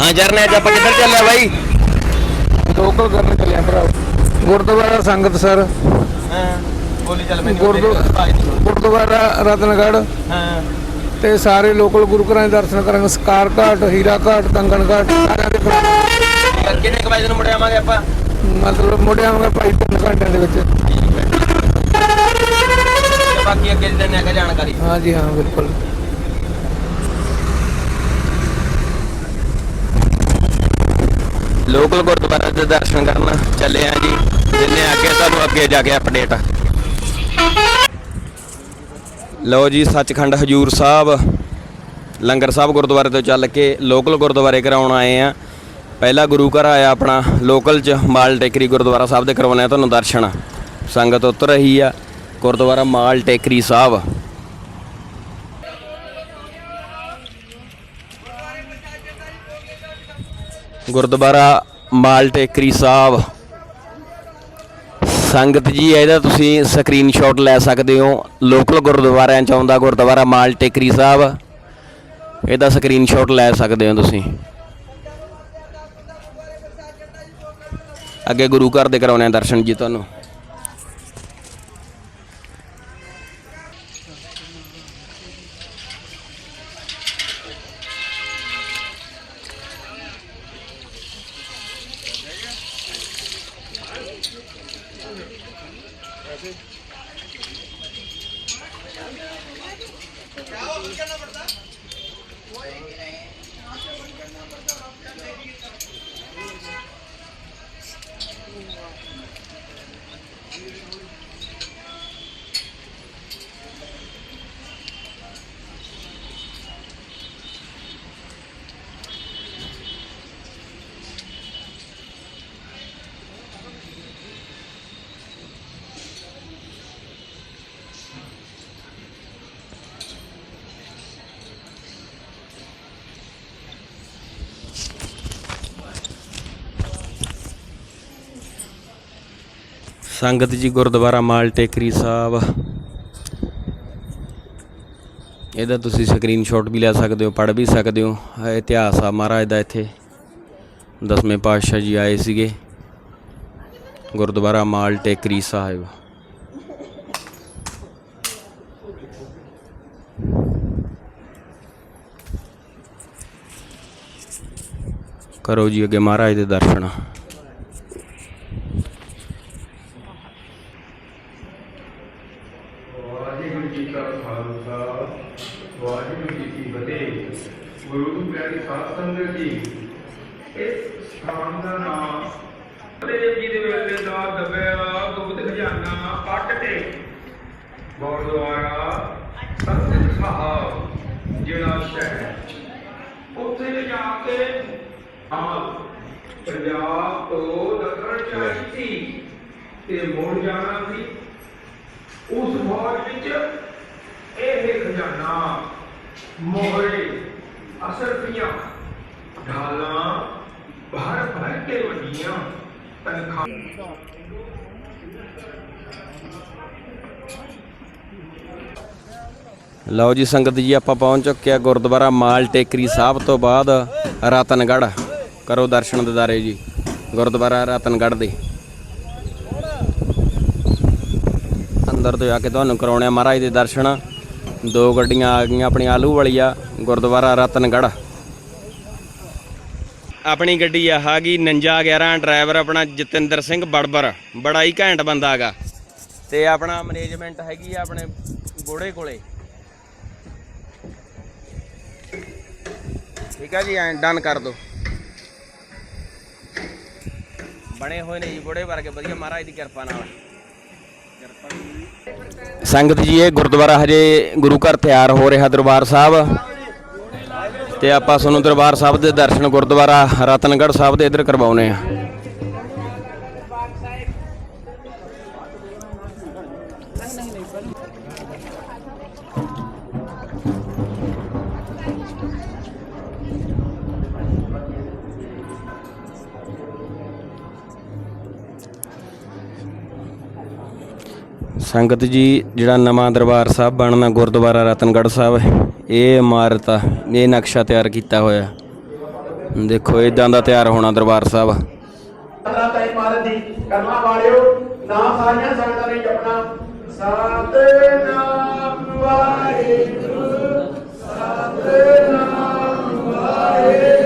ਹਾਂ ਜਰਨੇ ਅੱਜ ਆਪਾਂ ਕਿੱਧਰ ਚੱਲਿਆ ਬਾਈ? ਲੋਕਲ ਕਰਨ ਚੱਲਿਆ ਭਰਾ। ਗੁਰਦੁਆਰਾ ਸੰਗਤ ਸਰ। ਹਾਂ ਬੋਲੀ ਚੱਲ ਗੁਰਦੁ- ਗੁਰਦੁਆਰਾ ਰਤਨਗੜ੍ਹ। ਹਾਂ। ਤੇ ਸਾਰੇ ਲੋਕਲ ਗੁਰੂ ਘਰਾਂ ਦੇ ਦਰਸ਼ਨ ਕਰਾਂਗੇ। ਸਕਾਰ ਘਾਟ ਹੀਰਾ ਘਾਟ ਕੰਗਣ ਘਾਟ ਸਾਰਿਆਂ ਦੇ ਕਿੰਨੇ ਕੁ ਵਜੇ ਨੂੰ ਮੁੜ ਆਵਾਂਗੇ ਆਪਾਂ? ਮਤਲਬ ਮੁੜਿਆਵਾਂਗੇ ਭਾਈ ਤਿੰਨ ਘੰਟਿਆਂ ਦੇ ਵਿੱਚ। ਬਾਕੀ ਅੱਗੇ ਦੀ ਦਿੰਦੇ ਆ ਜਾਣਕਾਰੀ। ਹਾਂਜੀ ਹਾਂ ਬਿਲਕੁਲ। ਲੋਕਲ ਗੁਰਦੁਆਰਾ ਦੇ ਦਰਸ਼ਨ ਕਰਨ ਚੱਲੇ ਆ ਜੀ, ਜਿੰਨੇ ਅੱਗੇ ਤੁਹਾਨੂੰ ਅੱਗੇ ਜਾ ਕੇ ਅਪਡੇਟ ਲਓ ਜੀ, ਸੱਚਖੰਡ ਹਜੂਰ ਸਾਹਿਬ, ਲੰਗਰ ਸਾਹਿਬ ਗੁਰਦੁਆਰੇ ਤੋਂ ਚੱਲ ਕੇ ਲੋਕਲ ਗੁਰਦੁਆਰੇ ਕਰਾਉਣ ਆਏ ਆ। ਪਹਿਲਾ ਗੁਰੂ ਘਰ ਆਇਆ ਆਪਣਾ, ਲੋਕਲ ਚ ਮਾਲ ਟੇਕਰੀ ਗੁਰਦੁਆਰਾ ਸਾਹਿਬ ਦੇ ਕਰਵਾਉਣੇ ਆ ਤੁਹਾਨੂੰ ਦਰਸ਼ਨ। ਸੰਗਤ ਉਤਰ ਰਹੀ ਆ, ਗੁਰਦੁਆਰਾ ਮਾਲ ਟੇਕਰੀ ਸਾਹਿਬ। ਗੁਰਦੁਆਰਾ ਮਾਲ ਟੇਕਰੀ ਸਾਹਿਬ। ਸੰਗਤ ਜੀ, ਇਹਦਾ ਤੁਸੀਂ ਸਕਰੀਨਸ਼ਾਟ ਲੈ ਸਕਦੇ ਹੋ। ਲੋਕਲ ਗੁਰਦੁਆਰਿਆਂ ਚ ਆਉਂਦਾ ਗੁਰਦੁਆਰਾ ਮਾਲ ਟੇਕਰੀ ਸਾਹਿਬ। ਇਹਦਾ ਸਕਰੀਨਸ਼ਾਟ ਲੈ ਸਕਦੇ ਹੋ ਤੁਸੀਂ। ਅੱਗੇ ਗੁਰੂ ਘਰ ਦੇ ਕਰਾਉਣੇ ਆ ਦਰਸ਼ਨ ਜੀ ਤੁਹਾਨੂੰ। ਸੰਗਤ ਜੀ ਗੁਰਦੁਆਰਾ ਮਾਲ ਟੇਕਰੀ ਸਾਹਿਬ। ਇਹਦਾ ਤੁਸੀਂ ਸਕਰੀਨਸ਼ਾਟ ਵੀ ਲੈ ਸਕਦੇ ਹੋ, ਪੜ੍ਹ ਵੀ ਸਕਦੇ ਹੋ। ਇਤਿਹਾਸ ਆ ਮਹਾਰਾਜ ਦਾ ਇੱਥੇ। ਦਸਵੇਂ ਪਾਤਸ਼ਾਹ ਜੀ ਆਏ ਸੀਗੇ। ਗੁਰਦੁਆਰਾ ਮਾਲ ਟੇਕਰੀ ਸਾਹਿਬ। ਕਰੋ ਜੀ ਅੱਗੇ ਮਹਾਰਾਜ ਦੇ ਦਰਸ਼ਨ ਵਾਹਿਗੁਰੂ ਜੀ ਕਾ ਖਾਲਸਾ ਵਾਹਿਗੁਰੂ ਜੀ ਕੀ ਫਤਿਹ ਗੁਰੂ ਪਿਆਰੀ ਸਾਧ ਸੰਗਤ ਜੀ ਇਸ ਸਥਾਨ ਦਾ ਨਾਮ ਦੇਵ ਜੀ ਦੇ ਵੇਲੇ ਦਾ ਦਬਿਆ ਗੁਪਤ ਖਜ਼ਾਨਾ ਪੱਟ ਤੇ ਗੁਰਦੁਆਰਾ ਸੰਗਤ ਸਾਹਿਬ ਜਿਹੜਾ ਸ਼ਹਿਰ ਉੱਥੇ ਜਾ ਕੇ ਆ ਪੰਜਾਬ ਤੋਂ ਦੱਖਣ ਚਾਹੀ ਸੀ ਤੇ ਮੁੜ ਜਾਣਾ ਸੀ ਉਸ ਫੌਜ ਵਿੱਚ ਇਹ ਖਜ਼ਾਨਾ। ਮੋਹਰੇ ਅਸਰਫੀਆਂ ਢਾਲਾਂ ਭਰ ਭਰ ਕੇ ਵੱਡੀਆਂ ਤਨਖਾਹ। ਲਓ ਜੀ ਸੰਗਤ ਜੀ, ਆਪਾਂ ਪਹੁੰਚ ਚੁੱਕੇ ਆ ਗੁਰਦੁਆਰਾ ਮਾਲ ਟੇਕਰੀ ਸਾਹਿਬ ਤੋਂ ਬਾਅਦ ਰਤਨਗੜ੍ਹ। ਕਰੋ ਦਰਸ਼ਨ ਦਿਦਾਰੇ ਜੀ, ਗੁਰਦੁਆਰਾ ਰਤਨਗੜ੍ਹ ਦੇ। ਅੰਦਰ ਤੋਂ ਜਾ ਕੇ ਤੁਹਾਨੂੰ ਕਰਾਉਣੇ ਆ ਮਹਾਰਾਜ ਦੇ ਦਰਸ਼ਨ। ਦੋ ਗੱਡੀਆਂ ਆ ਗਈਆਂ ਆਪਣੀ ਆਲੂ ਵਾਲੀ ਆ, ਗੁਰਦੁਆਰਾ ਰਤਨਗੜ੍ਹ। ਆਪਣੀ ਗੱਡੀ ਆ ਹੈਗੀ 49 11 ਡਰਾਈਵਰ ਆਪਣਾ ਜਤਿੰਦਰ ਸਿੰਘ ਬੜਬਰ। ਬੜਾ ਹੀ ਘੈਂਟ ਬੰਦਾ ਹੈਗਾ। ਤੇ ਆਪਣਾ ਮੈਨੇਜਮੈਂਟ ਹੈਗੀ ਆ ਆਪਣੇ ਗੋੜੇ ਕੋਲੇ। ਠੀਕ ਆ ਜੀ, ਐਂ ਡਨ ਕਰ ਦੋ। ਬਣੇ ਹੋਏ ਨੇ ਜੀ ਬੋੜੇ ਵਰਗੇ, ਵਧੀਆ ਮਹਾਰਾਜ ਦੀ ਕਿਰਪਾ ਨਾਲ। ਸੰਗਤ ਜੀ, ਇਹ ਗੁਰਦੁਆਰਾ ਹਜੇ ਗੁਰੂ ਘਰ ਤਿਆਰ ਹੋ ਰਿਹਾ ਦਰਬਾਰ ਸਾਹਿਬ। ਤੇ ਆਪਾਂ ਤੁਹਾਨੂੰ ਦਰਬਾਰ ਸਾਹਿਬ ਦੇ ਦਰਸ਼ਨ ਗੁਰਦੁਆਰਾ ਰਤਨਗੜ੍ਹ ਸਾਹਿਬ ਦੇ ਇੱਧਰ ਕਰਵਾਉਨੇ ਆ ਸੰਗਤ ਜੀ, ਜਿਹੜਾ ਨਵਾਂ ਦਰਬਾਰ ਸਾਹਿਬ ਬਣਨਾ, ਗੁਰਦੁਆਰਾ ਰਤਨਗੜ੍ਹ ਸਾਹਿਬ, ਇਹ ਇਮਾਰਤ ਆ, ਇਹ ਨਕਸ਼ਾ ਤਿਆਰ ਕੀਤਾ ਹੋਇਆ। ਦੇਖੋ ਇਦਾਂ ਦਾ ਤਿਆਰ ਹੋਣਾ ਦਰਬਾਰ ਸਾਹਿਬ। ਅੱਲਾਹ ਤਾਈ ਮਾਰਨ ਦੀ ਕਰਨਾ ਵਾਲਿਓ ਨਾਮ ਸਾਰੀਆਂ ਸੰਗਤਾਂ ਨੇ ਜਪਣਾ ਸਤਨਾਮ ਵਾਹਿਗੁਰੂ ਸਤਨਾਮ ਵਾਹਿਗੁਰੂ।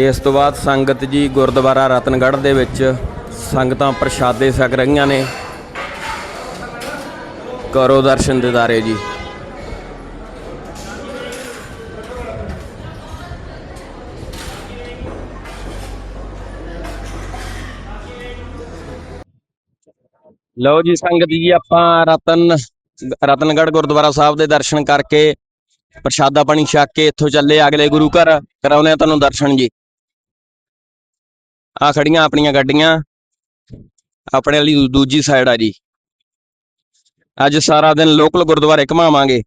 ਤੇ ਇਸ ਤੋਂ ਬਾਅਦ ਸੰਗਤ ਜੀ ਗੁਰਦੁਆਰਾ ਰਤਨਗੜ੍ਹ ਦੇ ਵਿੱਚ ਸੰਗਤਾਂ ਪ੍ਰਸ਼ਾਦੇ ਛਕ ਰਹੀਆਂ ਨੇ। ਕਰੋ ਦਰਸ਼ਨ ਦਿਦਾਰੇ ਜੀ। ਲਓ ਜੀ ਸੰਗਤ ਜੀ, ਆਪਾਂ ਰਤਨ, ਰਤਨਗੜ੍ਹ ਗੁਰਦੁਆਰਾ ਸਾਹਿਬ ਦੇ ਦਰਸ਼ਨ ਕਰਕੇ ਪ੍ਰਸ਼ਾਦਾ ਪਾਣੀ ਛਕ ਕੇ ਇੱਥੋਂ ਚੱਲੇ ਅਗਲੇ ਗੁਰੂ ਘਰ। ਕਰਾਉਨੇ ਆ ਤੁਹਾਨੂੰ ਦਰਸ਼ਨ ਜੀ। ਆ ਖੜੀਆਂ ਆਪਣੀਆਂ ਗੱਡੀਆਂ। ਆਪਣੇ ਵਾਲੀ ਦੂਜੀ ਸਾਈਡ ਆ ਜੀ। ਅੱਜ ਸਾਰਾ ਦਿਨ ਲੋਕਲ ਗੁਰਦੁਆਰੇ ਘਮਾਵਾਂਗੇ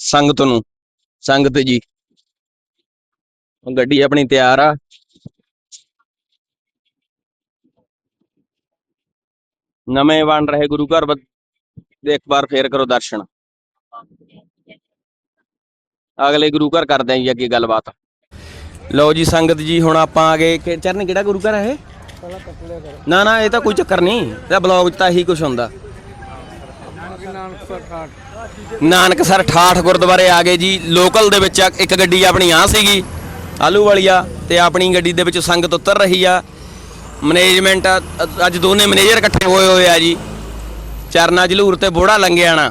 ਸੰਗਤ ਨੂੰ। ਸੰਗਤ ਜੀ। ਗੱਡੀ ਆਪਣੀ ਤਿਆਰ ਆ। ਨਵੇਂ ਬਣ ਰਹੇ ਗੁਰੂ ਘਰ ਦੇ ਇੱਕ ਵਾਰ ਫੇਰ ਕਰੋ ਦਰਸ਼ਨ। ਅਗਲੇ ਗੁਰੂ ਘਰ ਕਰਦੇ ਆਂ ਜੀ ਅੱਗੇ ਗੱਲਬਾਤ। ਲਓ ਜੀ ਸੰਗਤ ਜੀ, ਹੁਣ ਆਪਾਂ ਆ ਗਏ ਕਿ ਚਰਨ ਕਿਹੜਾ ਗੁਰੂ ਘਰ ਹੈ ਇਹ? ਨਾ ਨਾ, ਇਹ ਤਾਂ ਕੋਈ ਚੱਕਰ ਨਹੀਂ ਇਹਦਾ ਬਲੌਗ 'ਚ ਤਾਂ ਇਹੀ ਕੁਝ ਹੁੰਦਾ। ਨਾਨਕਸਰ ਘਾਟ ਨਾਨਕਸਰ ਠਾਠ ਗੁਰਦੁਆਰੇ ਆ ਗਏ ਜੀ ਲੋਕਲ ਦੇ ਵਿੱਚ ਇੱਕ ਗੱਡੀ ਆਪਣੀ ਆ ਸੀਗੀ, ਆਲੂ ਵਾਲੀ ਆ ਤੇ ਆਪਣੀ ਗੱਡੀ ਦੇ ਵਿੱਚ ਸੰਗਤ ਉਤਰ ਰਹੀ ਆ। ਮੈਨੇਜਮੈਂਟ ਅੱਜ ਦੋਨੇ ਮੈਨੇਜਰ ਇਕੱਠੇ ਹੋਏ ਹੋਏ ਆ ਜੀ। ਚਰਨਾ ਜਲੂਰ ਤੇ ਬੋੜਾ ਲੰਗਿਆਣਾ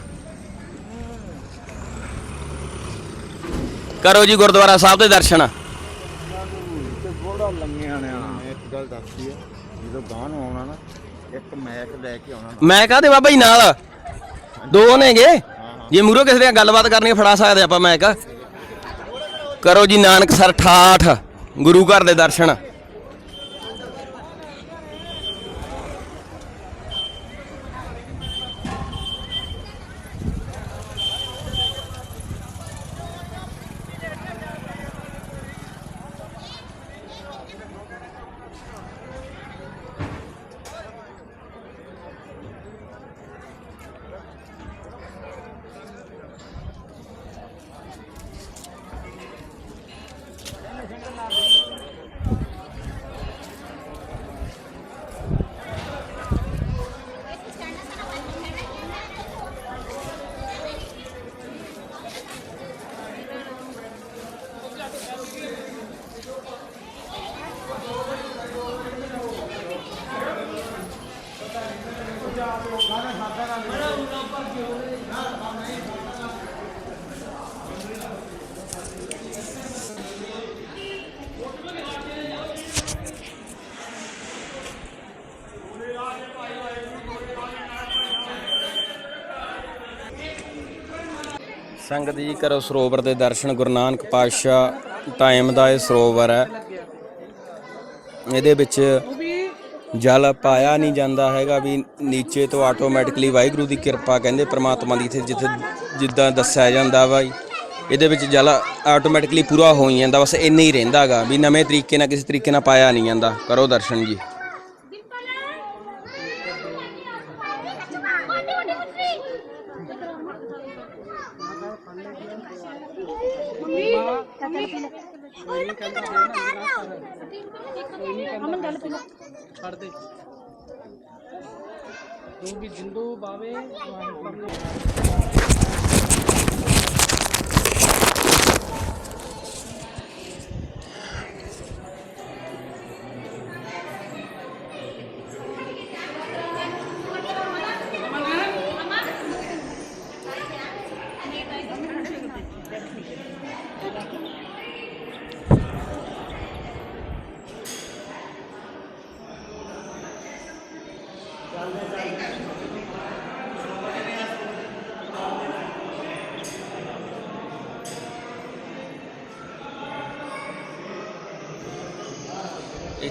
ਕਰੋ ਜੀ ਗੁਰਦੁਆਰਾ ਸਾਹਿਬ ਦੇ ਦਰਸ਼ਨ ਮੈਂ ਇੱਕ ਗੱਲ ਦੱਸਦੀ ਆ ਜਦੋਂ ਗਾਂ ਨੂੰ ਆਉਣਾ ਨਾ ਇੱਕ ਮੈਕ ਲੈ ਕੇ ਆਉਣਾ ਮੈਂ ਕਹਦੇ ਬਾਬਾ ਜੀ ਨਾਲ? ਦੋ ਨੇਗੇ? ਜੇ ਮੂਰੋ ਕਿਸੇ ਦੀਆਂ ਗੱਲਬਾਤ ਕਰਨੀ ਫੜਾ ਸਕਦੇ ਆਪਾਂ ਮੈਂ ਕਹ। ਕਰੋ ਜੀ ਨਾਨਕਸਰ ਠਾਠ ਗੁਰੂ ਘਰ ਦੇ ਦਰਸ਼ਨ। ਸੰਗਤ ਜੀ ਕਰੋ ਸਰੋਵਰ ਦੇ ਦਰਸ਼ਨ, ਗੁਰੂ ਨਾਨਕ ਪਾਤਸ਼ਾਹ ਟਾਈਮ ਦਾ ਇਹ ਸਰੋਵਰ ਹੈ। ਇਹਦੇ ਵਿੱਚ ਜਲ ਪਾਇਆ ਨਹੀਂ ਜਾਂਦਾ ਹੈਗਾ ਵੀ ਨੀਚੇ ਤੋਂ ਆਟੋਮੈਟਿਕਲੀ ਵਾਹਿਗੁਰੂ ਦੀ ਕਿਰਪਾ ਕਹਿੰਦੇ ਪ੍ਰਮਾਤਮਾ ਦੀ, ਇੱਥੇ ਜਿੱਥੇ ਜਿੱਦਾਂ ਦੱਸਿਆ ਜਾਂਦਾ ਵਾ ਇਹਦੇ ਵਿੱਚ ਜਲ ਆਟੋਮੈਟਿਕਲੀ ਪੂਰਾ ਹੋ ਹੀ ਜਾਂਦਾ, ਬਸ ਇੰਨਾ ਹੀ ਰਹਿੰਦਾਗਾ ਵੀ ਨਵੇਂ ਤਰੀਕੇ ਨਾਲ, ਕਿਸੇ ਤਰੀਕੇ ਨਾਲ ਪਾਇਆ ਨਹੀਂ ਜਾਂਦਾ। ਕਰੋ ਦਰਸ਼ਨ ਜੀ। 一二一二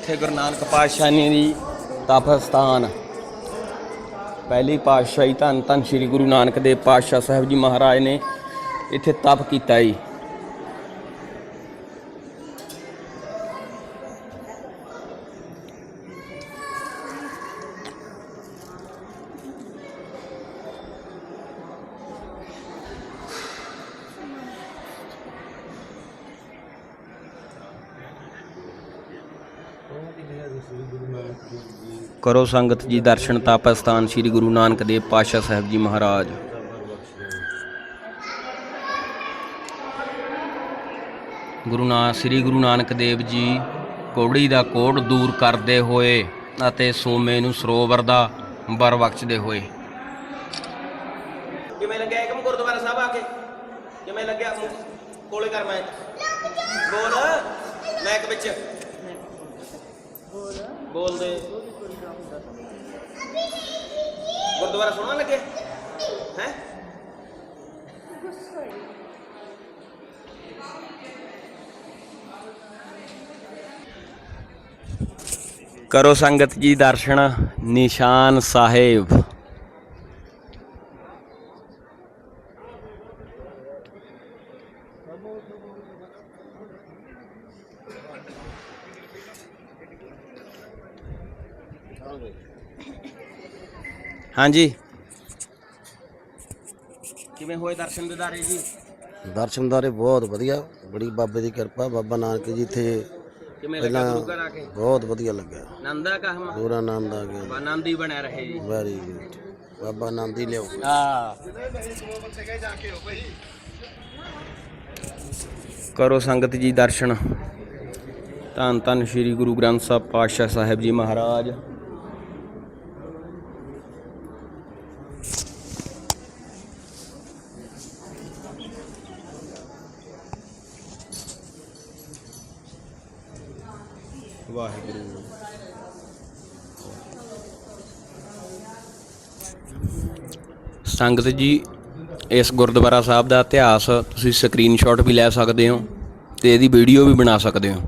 ਇੱਥੇ ਗੁਰੂ ਨਾਨਕ ਪਾਤਸ਼ਾਹ ਨੇ ਦੀ ਤਪ ਸਥਾਨ ਪਹਿਲੀ ਪਾਤਸ਼ਾਹੀ ਧੰਨ ਧੰਨ ਸ੍ਰੀ ਗੁਰੂ ਨਾਨਕ ਦੇਵ ਪਾਤਸ਼ਾਹ ਸਾਹਿਬ ਜੀ ਮਹਾਰਾਜ ਨੇ ਇੱਥੇ ਤਪ ਕੀਤਾ ਜੀ। ਕਰੋ ਸੰਗਤ ਜੀ ਦਰਸ਼ਨ ਤਪ ਸਥਾਨ ਸ੍ਰੀ ਗੁਰੂ ਨਾਨਕ ਦੇਵ ਪਾਤਸ਼ਾਹ ਸਾਹਿਬ ਜੀ ਮਹਾਰਾਜ। ਗੁਰੂ ਨਾ ਸ੍ਰੀ ਗੁਰੂ ਨਾਨਕ ਦੇਵ ਜੀ ਕੋੜੀ ਦਾ ਕੋੜ ਦੂਰ ਕਰਦੇ ਹੋਏ ਅਤੇ ਸੋਮੇ ਨੂੰ ਸਰੋਵਰ ਦਾ ਬਰ ਬਖਸ਼ਦੇ ਹੋਏ। ਕਿਵੇਂ ਲੱਗਿਆ ਏਕਮ ਗੁਰਦੁਆਰਾ ਸਾਹਿਬ ਆ ਕੇ? ਕਿਵੇਂ ਲੱਗਿਆ ਕੋਲੇ ਕਰ ਮੈਂ? ਬੋਲ ਮੈਂ ਇੱਕ ਵਿੱਚ ਬੋਲ। ਦੇ ਗੁਰਦੁਆਰਾ ਸੋਹਣਾ ਲੱਗੇ? ਹੈ? ਕਰੋ ਸੰਗਤ ਜੀ ਦਰਸ਼ਨ ਨਿਸ਼ਾਨ ਸਾਹਿਬ। ਹਾਂਜੀ। ਕਿਵੇਂ ਹੋਏ ਦਰਸ਼ਨ ਦਿਦਾਰੇ ਜੀ? ਦਰਸ਼ਨਦਾਰੇ ਬਹੁਤ ਵਧੀਆ। ਬੜੀ ਬਾਬੇ ਦੀ ਕਿਰਪਾ ਬਾਬਾ ਨਾਨਕ ਜੀ ਇੱਥੇ ਕਿਵੇਂ ਲੱਗਾ ਗੁਰੂ ਘਰ ਆ ਕੇ? ਬਹੁਤ ਵਧੀਆ ਲੱਗਿਆ ਨੰਦਾ ਕਹਮ ਪੂਰਾ ਆਨੰਦ ਆ ਗਿਆ। ਆਨੰਦ ਹੀ ਬਣਿਆ ਰਹੇ ਜੀ। Very good. ਬਾਬਾ ਆਨੰਦ ਹੀ ਲਿਓ ਹਾਂ ਕਰੋ ਸੰਗਤ ਜੀ ਦਰਸ਼ਨ। ਧੰਨ ਧੰਨ ਸ੍ਰੀ ਗੁਰੂ ਗ੍ਰੰਥ ਸਾਹਿਬ ਪਾਤਸ਼ਾਹ ਸਾਹਿਬ ਜੀ ਮਹਾਰਾਜ। ਸੰਗਤ ਜੀ, ਇਸ ਗੁਰਦੁਆਰਾ ਸਾਹਿਬ ਦਾ ਇਤਿਹਾਸ ਤੁਸੀਂ ਸਕਰੀਨਸ਼ਾਟ ਵੀ ਲੈ ਸਕਦੇ ਹੋ ਤੇ ਇਹਦੀ ਵੀਡੀਓ ਵੀ ਬਣਾ ਸਕਦੇ ਹੋ।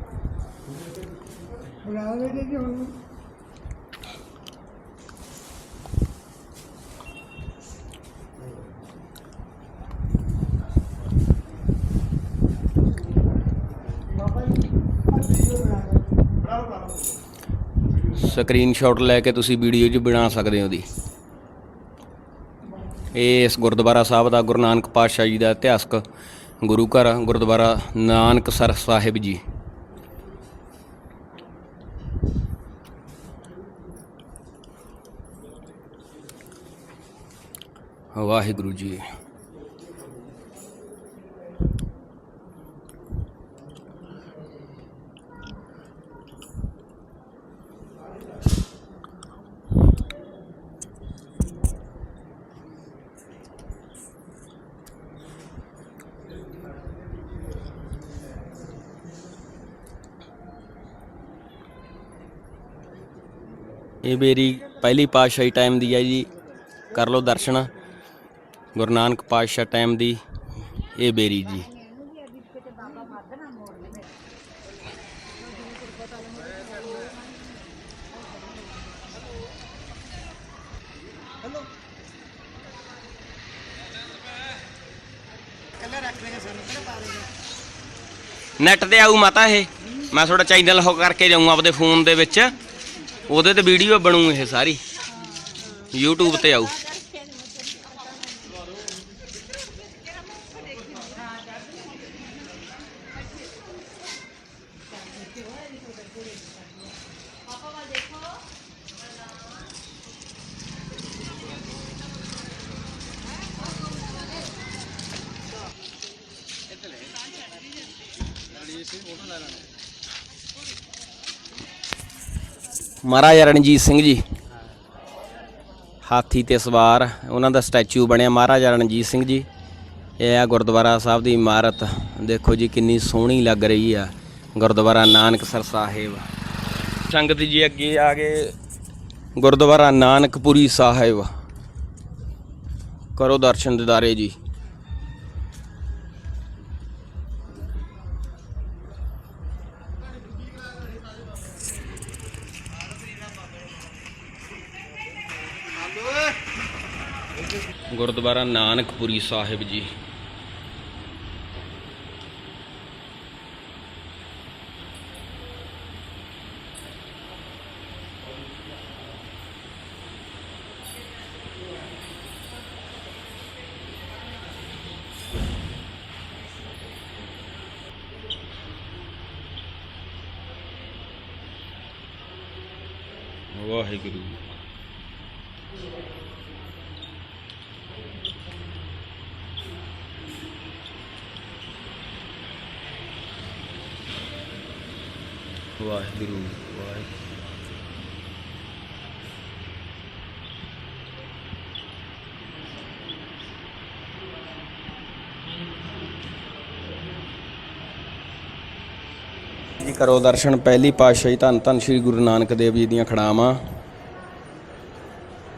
ਸਕਰੀਨਸ਼ਾਟ ਲੈ ਕੇ ਤੁਸੀਂ ਵੀਡੀਓ 'ਚ ਬਣਾ ਸਕਦੇ ਹੋ ਉਹਦੀ। ਇਹ ਇਸ ਗੁਰਦੁਆਰਾ ਸਾਹਿਬ ਦਾ ਗੁਰੂ ਨਾਨਕ ਪਾਤਸ਼ਾਹ ਜੀ ਦਾ ਇਤਿਹਾਸਕ ਗੁਰੂ ਘਰ, ਗੁਰਦੁਆਰਾ ਨਾਨਕ ਸਰ ਸਾਹਿਬ ਜੀ। ਵਾਹਿਗੁਰੂ ਜੀ। ਇਹ ਬੇਰੀ ਪਹਿਲੀ ਪਾਤਸ਼ਾਹੀ ਟਾਈਮ ਦੀ ਹੈ ਜੀ। ਕਰ ਲਓ ਦਰਸ਼ਨ। ਗੁਰੂ ਨਾਨਕ ਪਾਤਸ਼ਾਹ ਟਾਈਮ ਦੀ ਇਹ ਬੇਰੀ ਜੀ। ਨੈਟ ਤੇ ਆਊ ਮਾਤਾ ਇਹ। ਮੈਂ ਤੁਹਾਡਾ ਚੈਨਲ ਹੋ ਕਰਕੇ ਜਾਊਂ ਆਪਦੇ ਫੋਨ ਦੇ ਵਿੱਚ। ਉਹਦੇ ਤੇ ਵੀਡੀਓ ਬਣੂ ਇਹ ਸਾਰੀ। YouTube ਤੇ ਆਊ। ਮਹਾਰਾਜਾ ਰਣਜੀਤ ਸਿੰਘ ਜੀ। ਹਾਥੀ ਤੇ ਸਵਾਰ, ਉਹਨਾਂ ਦਾ ਸਟੈਚੂ ਬਣਿਆ ਮਹਾਰਾਜਾ ਰਣਜੀਤ ਸਿੰਘ ਜੀ। ਇਹ ਆ ਗੁਰਦੁਆਰਾ ਸਾਹਿਬ ਦੀ ਇਮਾਰਤ। ਦੇਖੋ ਜੀ ਕਿੰਨੀ ਸੋਹਣੀ ਲੱਗ ਰਹੀ ਆ, ਗੁਰਦੁਆਰਾ ਨਾਨਕਸਰ ਸਾਹਿਬ। ਸੰਗਤ ਜੀ ਅੱਗੇ ਆ ਗਏ, ਗੁਰਦੁਆਰਾ ਨਾਨਕਪੁਰੀ ਸਾਹਿਬ। ਕਰੋ ਦਰਸ਼ਨ ਦਿਦਾਰੇ ਜੀ। ਗੁਰਦੁਆਰਾ ਨਾਨਕਪੁਰੀ ਸਾਹਿਬ ਜੀ। ਵਾਹਿਗੁਰੂ। ਵਾਹਿਗੁਰੂ ਵਾਹਿਗੁਰੂ। ਜੀ ਕਰੋ ਦਰਸ਼ਨ, ਪਹਿਲੀ ਪਾਤਸ਼ਾਹੀ ਧੰਨ ਧੰਨ ਸ੍ਰੀ ਗੁਰੂ ਨਾਨਕ ਦੇਵ ਜੀ ਦੀਆਂ ਖੜਾਵਾਂ,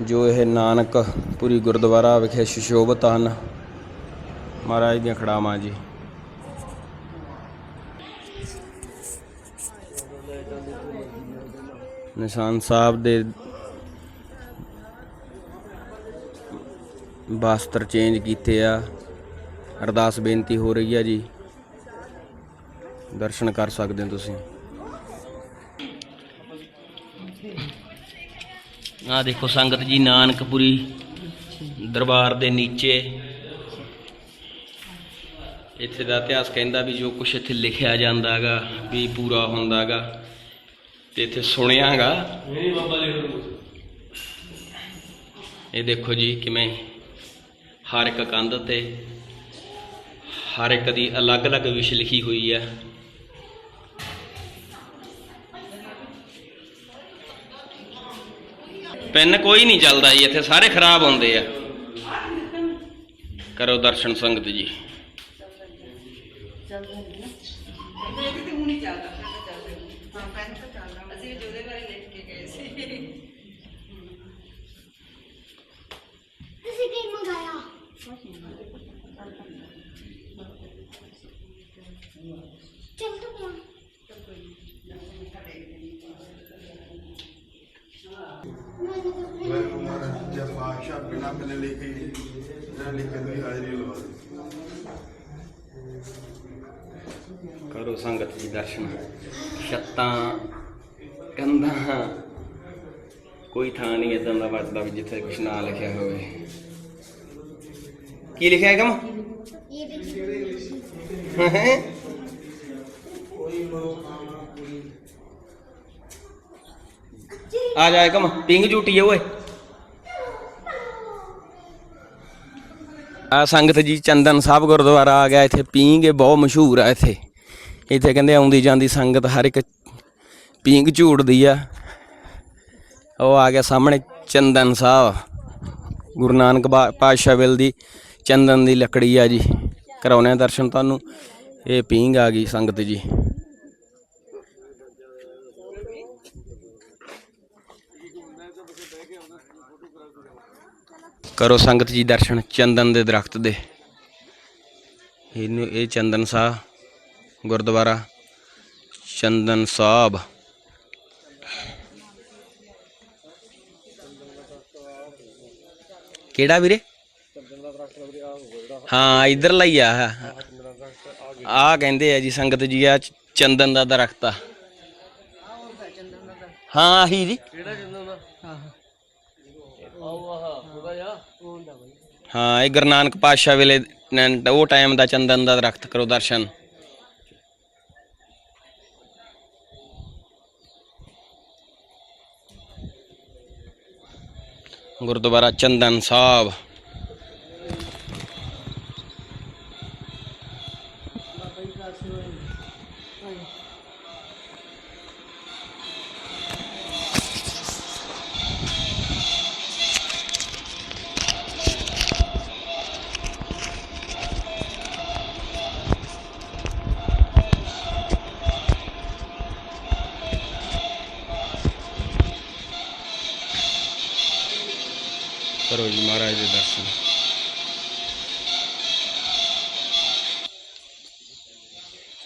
ਜੋ ਇਹ ਨਾਨਕ ਨਾਨਕਪੁਰੀ ਗੁਰਦੁਆਰਾ ਵਿਖੇ ਸੁਸ਼ੋਭਿਤ ਹਨ। ਮਹਾਰਾਜ ਦੀਆਂ ਖੜਾਵਾਂ ਜੀ। ਨਿਸ਼ਾਨ ਸਾਹਿਬ ਦੇ ਬਾਸਤਰ ਚੇਂਜ ਕੀਤੇ ਆ। ਅਰਦਾਸ ਬੇਨਤੀ ਹੋ ਰਹੀ ਆ ਜੀ। ਦਰਸ਼ਨ ਕਰ ਸਕਦੇ ਹੋ ਤੁਸੀਂ। ਆ ਦੇਖੋ ਸੰਗਤ ਜੀ, ਨਾਨਕਪੁਰੀ ਦਰਬਾਰ ਦੇ ਨੀਚੇ। ਇੱਥੇ ਦਾ ਇਤਿਹਾਸ ਕਹਿੰਦਾ ਵੀ ਜੋ ਕੁਝ ਇੱਥੇ ਲਿਖਿਆ ਜਾਂਦਾਗਾ ਵੀ ਪੂਰਾ ਹੁੰਦਾਗਾ ਤੇ ਇੱਥੇ ਸੁਣਿਆਗਾ। ਨਹੀਂ ਬਾਬਾ ਇਹ ਦੇਖੋ ਜੀ ਕਿਵੇਂ ਹਰ ਇੱਕ ਕੰਧ ਤੇ ਹਰ ਇੱਕ ਦੀ ਅਲੱਗ-ਅਲੱਗ ਵਿਸ਼ ਲਿਖੀ ਹੋਈ ਹੈ ਪੈਨ ਕੋਈ ਨਹੀਂ ਚੱਲਦਾ ਜੀ ਇੱਥੇ ਸਾਰੇ ਖਰਾਬ ਹੁੰਦੇ ਆ। ਕਰੋ ਦਰਸ਼ਨ ਸੰਗਤ ਜੀ। ਤੁਸੀਂ ਪਾਤਸ਼ਾਹ ਬਿਨਾਂ ਮਿਲੇ ਲਿਖੇ ਲਿਖੇ ਦੀ ਹਾਜ਼ਰੀ ਲਵਾ ਦੇ ਕਰੋ ਸੰਗਤ ਜੀ ਦਰਸ਼ਨ। ਛੱਤਾਂ, ਕੰਧਾਂ। ਕੋਈ ਥਾਂ ਨਹੀਂ ਇਦਾਂ ਦਾ ਵੱਜਦਾ ਵੀ ਜਿੱਥੇ ਕੁਝ ਨਾ ਲਿਖਿਆ ਹੋਵੇ। ਕੀ ਲਿਖਿਆ ਹੈ? ਕਮ ਆ ਜਾ ਕਮ ਪਿੰਗ ਝੂਟੀ ਹੈ ਓਏ। ਆ ਸੰਗਤ ਜੀ ਚੰਦਨ ਸਾਹਿਬ ਗੁਰਦੁਆਰਾ ਆ ਗਿਆ, ਇੱਥੇ ਪੀਂਘ ਬਹੁਤ ਮਸ਼ਹੂਰ ਆ ਇੱਥੇ। ਇੱਥੇ ਕਹਿੰਦੇ ਆਉਂਦੀ ਜਾਂਦੀ ਸੰਗਤ, ਹਰ ਇੱਕ ਪੀਂਘ ਝੂਟਦੀ ਆ। ਉਹ ਆ ਗਿਆ ਸਾਹਮਣੇ ਚੰਦਨ ਸਾਹਿਬ, ਗੁਰੂ ਨਾਨਕ ਬਾ- ਪਾਤਸ਼ਾਹ ਵੇਲ ਦੀ ਚੰਦਨ ਦੀ ਲੱਕੜੀ ਆ ਜੀ। ਕਰਾਉਣੇ ਆ ਦਰਸ਼ਨ ਤੁਹਾਨੂੰ। ਇਹ ਪੀਂਘ ਆ ਗਈ ਸੰਗਤ ਜੀ। ਕਰੋ ਸੰਗਤ ਜੀ ਦਰਸ਼ਨ ਚੰਦਨ ਦੇ ਦਰਖਤ ਦੇ। ਇਹਨੂੰ ਇਹ ਚੰਦਨ ਸਾਹਿਬ ਗੁਰਦੁਆਰਾ ਚੰਦਨ ਸਾਹਿਬ ਕਿਹੜਾ ਵੀਰੇ? ਹਾਂ, ਇਧਰਲਾ ਹੀ ਆ। ਆ ਕਹਿੰਦੇ ਆ ਜੀ ਸੰਗਤ ਜੀ, ਆ ਚੰਦਨ ਦਾ ਦਰਖਤ ਆ। ਹਾਂ, ਆਹੀ ਜੀ। ਹਾਂ, ਇਹ ਗੁਰੂ ਨਾਨਕ ਪਾਤਸ਼ਾਹ ਵੇਲੇ ਨ- ਉਹ ਟਾਈਮ ਦਾ ਚੰਦਨ ਦਾ ਦਰਖਤ ਕਰੋ ਦਰਸ਼ਨ। ਗੁਰਦੁਆਰਾ ਚੰਦਨ ਸਾਹਿਬ। ਕਰੋ ਜੀ ਮਹਾਰਾਜ ਦੇ ਦਰਸ਼ਨ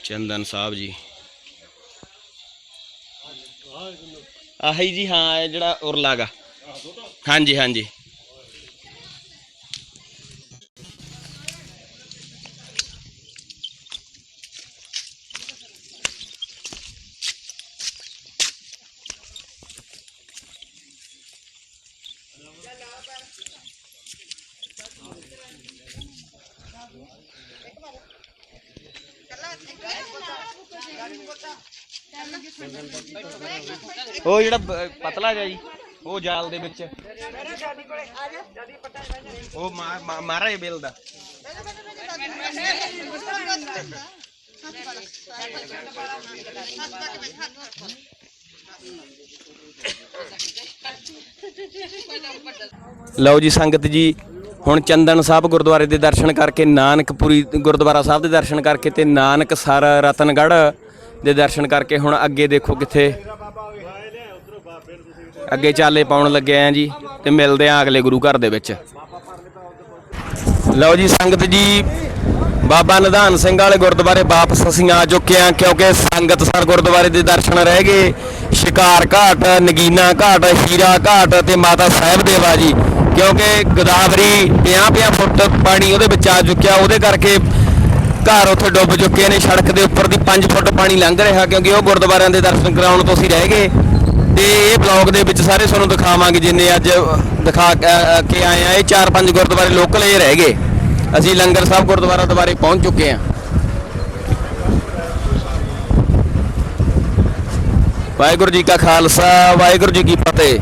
ਚੰਦਨ ਸਾਹਿਬ ਜੀ। ਆਹੀ ਜੀ, ਹਾਂ, ਇਹ ਜਿਹੜਾ ਉਰਲਾ ਗਾ ਹਾਂਜੀ ਹਾਂਜੀ। ਉਹ ਜਿਹੜਾ ਪਤਲਾ ਜਿਹਾ ਜੀ, ਉਹ ਜਾਲ ਦੇ ਵਿੱਚ। ਉਹ ਮਾਰਾ ਇਹ ਬਿੱਲ ਦਾ। ਲਓ ਜੀ ਸੰਗਤ ਜੀ, ਹੁਣ ਚੰਦਨ ਸਾਹਿਬ ਗੁਰਦੁਆਰੇ ਦੇ ਦਰਸ਼ਨ ਕਰਕੇ, ਨਾਨਕਪੁਰੀ ਗੁਰਦੁਆਰਾ ਸਾਹਿਬ ਦੇ ਦਰਸ਼ਨ ਕਰਕੇ ਤੇ ਨਾਨਕ ਨਾਨਕਸਰ ਰਤਨਗੜ੍ਹ ਦੇ ਦਰਸ਼ਨ ਕਰਕੇ ਹੁਣ ਅੱਗੇ ਦੇਖੋ ਕਿੱਥੇ ਅੱਗੇ ਚਾਲੇ ਪਾਉਣ ਲੱਗੇ ਆ ਜੀ ਤੇ ਮਿਲਦੇ ਆ ਅਗਲੇ ਗੁਰੂ ਘਰ ਦੇ ਵਿੱਚ। ਲਓ ਜੀ ਸੰਗਤ ਜੀ, ਬਾਬਾ ਨਿਧਾਨ ਸਿੰਘ ਵਾਲੇ ਗੁਰਦੁਆਰੇ ਵਾਪਸ ਅਸੀਂ ਆ ਚੁੱਕੇ ਹਾਂ ਕਿਉਂਕਿ ਸੰਗਤ ਸਰ ਗੁਰਦੁਆਰੇ ਦੇ ਦਰਸ਼ਨ ਰਹਿ ਗਏ। ਸ਼ਿਕਾਰ ਘਾਟ, ਨਗੀਨਾ ਘਾਟ, ਹੀਰਾ ਘਾਟ ਤੇ ਮਾਤਾ ਸਾਹਿਬ ਦੇਵਾ ਜੀ। ਕਿਉਂਕਿ ਗੋਦਾਵਰੀ 50-50 ਫੁੱਟ ਪਾਣੀ ਉਹਦੇ ਵਿੱਚ ਆ ਚੁੱਕਿਆ। ਉਹਦੇ ਕਰਕੇ ਘਰ ਉੱਥੇ ਡੁੱਬ ਚੁੱਕੇ ਨੇ, ਸੜਕ ਦੇ ਉੱਪਰ ਦੀ 5 ਫੁੱਟ ਪਾਣੀ ਲੰਘ ਰਿਹਾ ਕਿਉਂਕਿ ਉਹ ਗੁਰਦੁਆਰਿਆਂ ਦੇ ਦਰਸ਼ਨ ਕਰਾਉਣ ਤੋਂ ਅਸੀਂ ਰਹਿ ਗਏ। ਤੇ ਇਹ ਬਲੌਗ ਦੇ ਵਿੱਚ ਸਾਰੇ ਤੁਹਾਨੂੰ ਦਿਖਾਵਾਂਗੇ, ਜਿੰਨੇ ਅੱਜ ਦਿਖਾ ਕੇ- ਆਏ ਆ। ਇਹ ਚਾਰ ਪੰਜ ਗੁਰਦੁਆਰੇ ਲੋਕਲ ਇਹ ਰਹਿ ਗਏ। ਅਸੀਂ ਲੰਗਰ ਸਾਹਿਬ ਗੁਰਦੁਆਰਾ ਦੁਆਰੇ ਪਹੁੰਚ ਚੁੱਕੇ ਹਾਂ ਵਾਹਿਗੁਰੂ ਜੀ ਕਾ ਖਾਲਸਾ, ਵਾਹਿਗੁਰੂ ਜੀ ਕੀ ਫਤਿਹ।